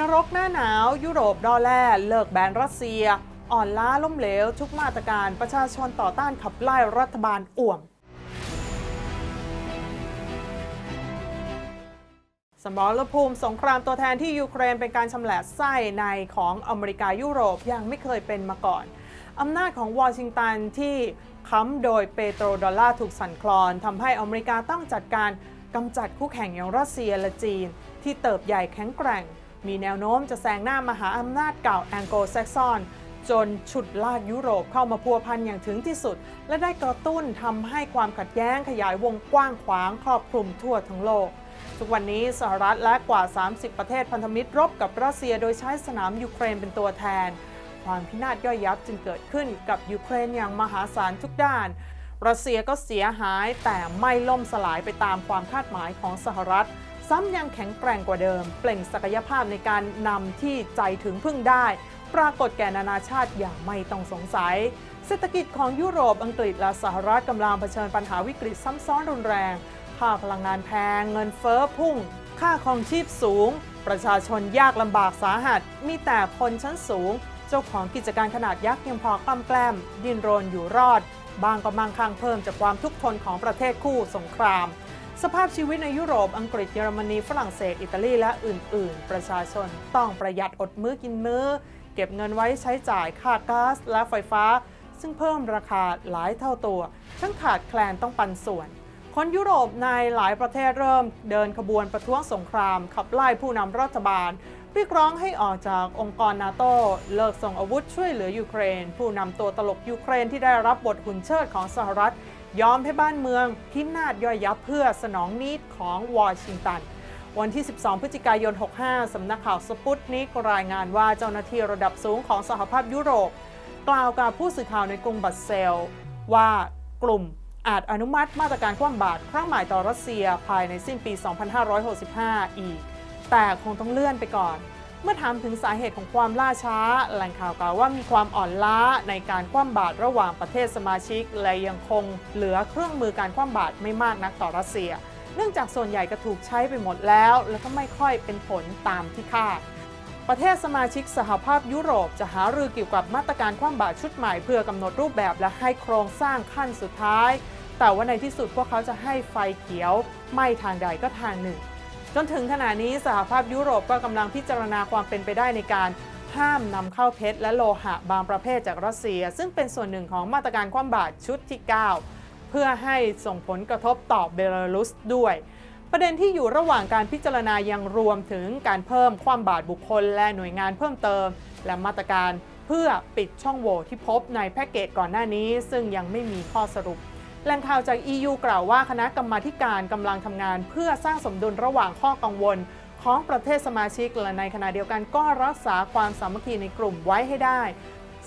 นรกหน้าหนาว ยุโรปดอแล่เลิกแบนรัสเซีย อ่อนล้าล้มเหลว ทุกมาตรการประชาชนต่อต้านขับไล่รัฐบาลอ่วมสมรภูมิสงครามตัวแทนที่ยูเครนเป็นการชำแหละไส้ในของอเมริกายุโรปยังไม่เคยเป็นมาก่อน อำนาจของวอชิงตันที่ค้ำโดยเปโตรดอลลาร์ถูกสั่นคลอนทำให้อเมริกาต้องจัดการกำจัดคู่แข่งอย่างรัสเซียและจีน ที่เติบใหญ่แข็งแกร่ง มีแนวโน้มจะแซงหน้ามหาอำนาจเก่าแองโกลแซกซอนจนฉุดลากยุโรปเข้ามาพัวพันอย่างถึงที่สุด และได้กระตุ้นทำให้ความขัดแย้งขยายวงกว้างขวางครอบคลุมทั่วทั้งโลก ทุกวันนี้สหรัฐและกว่า 30 ประเทศพันธมิตรรบกับรัสเซียโดยใช้สนามยูเครนเป็นตัวแทน ความพินาศย่อยยับจึงเกิดขึ้นกับยูเครนอย่างมหาศาลทุกด้าน รัสเซียก็เสียหายแต่ไม่ล่มสลายไปตามความคาดหมายของสหรัฐ ซ้ำยังแข็งแกร่งกว่าเดิม เปล่งศักยภาพในการนำที่ใจถึงพึ่งได้ ปรากฏแก่นานาชาติอย่างไม่ต้องสงสัย เศรษฐกิจของยุโรปอังกฤษและสหรัฐกำลังเผชิญปัญหาวิกฤตซ้ำซ้อนรุนแรงค่าพลังงานแพง เงินเฟ้อพุ่ง ค่าครองชีพสูง ประชาชนยากลำบากสาหัส มีแต่คนชั้นสูง เจ้าของกิจการขนาดยักษ์ยังพอกล้ำแกล้ม ดิ้นรนอยู่รอด บางก็มั่งคั่งเพิ่มจากความทุกข์ทนของประเทศคู่สงคราม สภาพชีวิตในยุโรป อังกฤษ เยอรมนี ฝรั่งเศส อิตาลี และอื่น ๆ ประชาชนต้องประหยัดอดมื้อกินมื้อ เก็บเงินไว้ใช้จ่ายค่าก๊าซและไฟฟ้า ซึ่งเพิ่มราคาหลายเท่าตัว ทั้งขาดแคลนต้องปันส่วน คนยุโรปในหลายประเทศเริ่มเดินขบวนประท้วงสงคราม ขับไล่ผู้นำรัฐบาลเรียกร้องให้ออกจากองค์กรนาโตเลิกส่งอาวุธช่วยเหลือยูเครน ผู้นำตัวตลกยูเครนที่ได้รับบทหุ่นเชิดของสหรัฐ ยอมให้บ้านเมืองพินาศย่อยยับเพื่อสนองนิดของวอชิงตัน วันที่ 12 พฤศจิกายน 65 สำนักข่าวสปุตนิกรายงานว่าเจ้าหน้าที่ระดับสูงของสหภาพยุโรป กล่าวกับผู้สื่อข่าวในกรุงบัสเซล ว่ากลุ่มอาจอนุมัติมาตรการคว่ำบาตรครั้งใหม่ต่อรัสเซียภายในสิ้นปี 2565 อีก แต่คงต้องเลื่อนไปก่อน เมื่อถามถึงสาเหตุของความล่าช้า แหล่งข่าวกล่าวว่ามีความอ่อนล้าในการคว่ำบาตรระหว่างประเทศสมาชิก และยังคงเหลือเครื่องมือการคว่ำบาตรไม่มากนักต่อรัสเซีย เนื่องจากส่วนใหญ่ก็ถูกใช้ไปหมดแล้ว แล้วก็ไม่ค่อยเป็นผลตามที่คาดประเทศสมาชิกสหภาพยุโรปจะหารือเกี่ยวกับมาตรการคว่ำบาตรชุดใหม่เพื่อกำหนดรูปแบบและให้โครงสร้างขั้นสุดท้าย แต่ว่าในที่สุดพวกเขาจะให้ไฟเขียว ไม่ทางใดก็ทางหนึ่ง จนถึงขณะนี้สหภาพยุโรปก็กำลังพิจารณาความเป็นไปได้ในการห้ามนำเข้าเพชรและโลหะบางประเภทจากรัสเซีย ซึ่งเป็นส่วนหนึ่งของมาตรการคว่ำบาตรชุดที่ 9 เพื่อให้ส่งผลกระทบต่อเบลารุสด้วย ประเด็นที่อยู่ระหว่างการพิจารณายังรวมถึงการเพิ่มความบาตรบุคคลและหน่วยงานเพิ่มเติม และมาตรการเพื่อปิดช่องโหว่ที่พบในแพ็กเกจก่อนหน้านี้ ซึ่งยังไม่มีข้อสรุป แหล่งข่าวจาก EU กล่าวว่าคณะกรรมาการกำลังทำงาน เพื่อสร้างสมดุลระหว่างข้อกังวล ของประเทศสมาชิกและในขณะเดียวกันก็รักษาความสามัคคีในกลุ่มไว้ให้ได้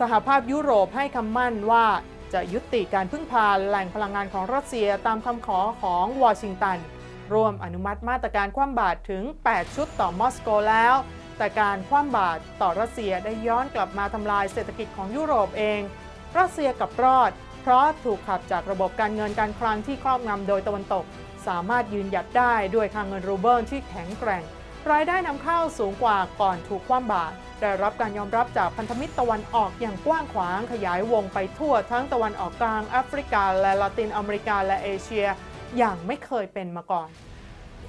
สหภาพยุโรปให้คำมั่นว่าจะยุติการพึ่งพาแหล่งพลังงานของรัสเซียตามคำขอของวอชิงตันรวมอนุมัติมาตรการคว่ำบาตรถึง 8 ชุดต่อมอสโกแล้ว แต่การคว่ำบาตรต่อรัสเซียได้ย้อนกลับมาทำลายเศรษฐกิจของยุโรปเอง รัสเซียกับรอด เพราะถูกขับจากระบบการเงินการคลังที่ครอบงำโดยตะวันตก สามารถยืนหยัดได้ด้วยค่างเงินรูเบิลที่แข็งแกร่ง รายได้นำเข้าสูงกว่าก่อนถูกคว่ำบาตรได้รับการยอมรับจากพันธมิตรตะวันออกอย่างกว้างขวางขยายวงไปทั่วทั้งตะวันออกกลางแอฟริกา และละตินอเมริกาและเอเชีย อย่างไม่เคยเป็นมาก่อน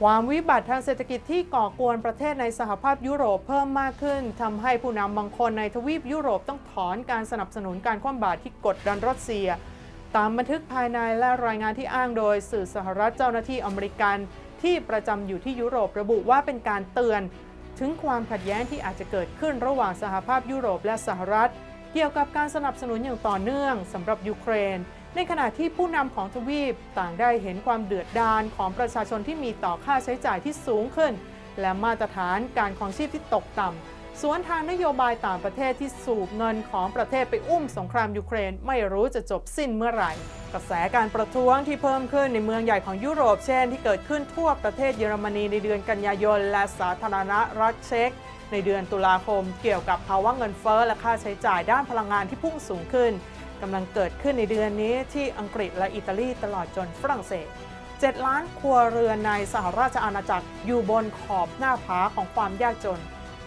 ความวิบัติทางเศรษฐกิจที่ก่อกวนประเทศในสหภาพยุโรปเพิ่มมากขึ้นทำให้ผู้นำบางคนในทวีปยุโรปต้องถอนการสนับสนุนการคว่ำบาตรที่กดดันรัสเซีย ตามบันทึกภายในและรายงานที่อ้างโดยสื่อสหรัฐเจ้าหน้าที่อเมริกันที่ประจำอยู่ที่ยุโรประบุว่าเป็นการเตือน ถึงความขัดแย้งที่อาจจะเกิดขึ้นระหว่างสหภาพยุโรปและสหรัฐ เกี่ยวกับการสนับสนุนอย่างต่อเนื่องสำหรับยูเครน ในขณะที่ผู้นำของทวีปต่างได้เห็นความเดือดดาลของประชาชนที่มีต่อค่าใช้จ่ายที่สูงขึ้น และมาตรฐานการของชีพที่ตกต่ำสวนทางนโยบายต่างประเทศที่สูบเงินของประเทศไปอุ้มสงครามยูเครนไม่รู้จะจบสิ้นเมื่อไหร่ กระแสการประท้วงที่เพิ่มขึ้นในเมืองใหญ่ของยุโรปเช่น ที่เกิดขึ้นทั่วประเทศเยอรมนีในเดือนกันยายน และสาธารณรัฐเช็กในเดือนตุลาคม เกี่ยวกับภาวะเงินเฟ้อและค่าใช้จ่ายด้านพลังงานที่พุ่งสูงขึ้นำลังเกิดขึ้นในเดือนนี้ที่อังกฤษและอิตาลีตลอดจนฝรั่งเศส 7 ล้านครัวเรือนในสหราชอาณาจักรอยู่บนขอบหน้าผาของความยากจน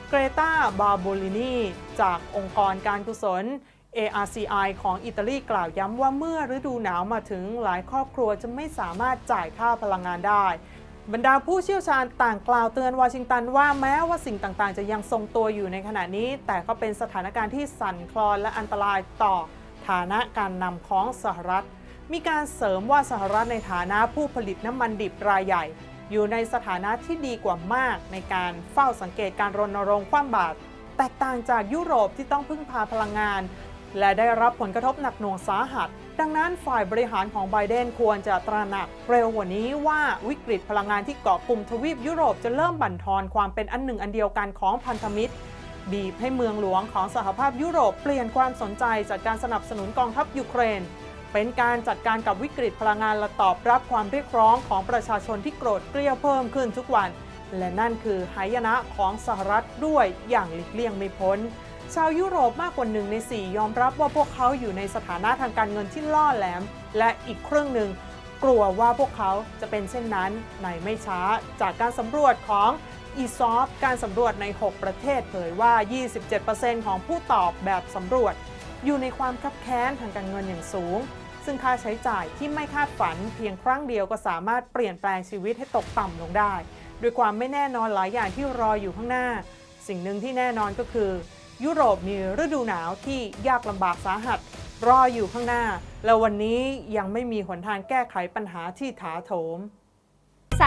เกรตาบาโบลินีจากองค์กรการกุศล ARCI ของอิตาลีกล่าวย้ำว่าเมื่อฤดูหนาวมาถึงหลายครอบครัวจะไม่สามารถจ่ายค่าพลังงานได้ บรรดาผู้เชี่ยวชาญต่างกล่าวเตือนวอชิงตันว่าแม้ว่าสิ่งต่างๆ จะยังทรงตัวอยู่ในขณะนี้ แต่ก็เป็นสถานการณ์ที่สั่นคลอนและอันตรายต่อ ฐานะการนำของสหรัฐ มีการเสริมว่าสหรัฐในฐานะผู้ผลิตน้ำมันดิบรายใหญ่ อยู่ในสถานะที่ดีกว่ามากในการเฝ้าสังเกตการรณรงค์คว่ำบาตรแตกต่างจากยุโรปที่ต้องพึ่งพาพลังงาน และได้รับผลกระทบหนักหน่วงสาหัส ดังนั้นฝ่ายบริหารของไบเดนควรจะตระหนัก เร็วกว่านี้ว่าวิกฤตพลังงานที่เกาะกลุ่มทวีปยุโรปจะเริ่มบั่นทอนความเป็นอันหนึ่งอันเดียวกันของพันธมิตร บีบให้เมืองหลวงของสหภาพยุโรปเปลี่ยนความสนใจจากการสนับสนุนกองทัพยูเครน เป็นการจัดการกับวิกฤตพลังงานและตอบรับความเรียกร้องของประชาชนที่โกรธเกรี้ยวเพิ่มขึ้นทุกวัน และนั่นคือหายนะของสหรัฐด้วยอย่างหลีกเลี่ยงไม่พ้น ชาวยุโรปมากกว่าหนึ่งใน 4 ยอมรับว่าพวกเขาอยู่ในสถานะทางการเงินที่ล่อแหลม และอีกครึ่งหนึ่งกลัวว่าพวกเขาจะเป็นเช่นนั้นในไม่ช้าจากการสำรวจของ e s o p การสำรวจใน 6 ประเทศเผยว่า 27%ของผู้ตอบแบบสำรวจ อยู่ในความคับแค้นทางการเงินอย่างสูง ซึ่งค่าใช้จ่ายที่ไม่คาดฝันเพียงครั้งเดียวก็สามารถเปลี่ยนแปลงชีวิตให้ตกต่ำลงได้ ด้วยความไม่แน่นอนหลายอย่างที่รออยู่ข้างหน้า สิ่งหนึ่งที่แน่นอนก็คือ ยุโรปมีฤดูหนาวที่ยากลำบากสาหัส รออยู่ข้างหน้า แล้ววันนี้ยังไม่มีหนทางแก้ไขปัญหาที่ถาโถม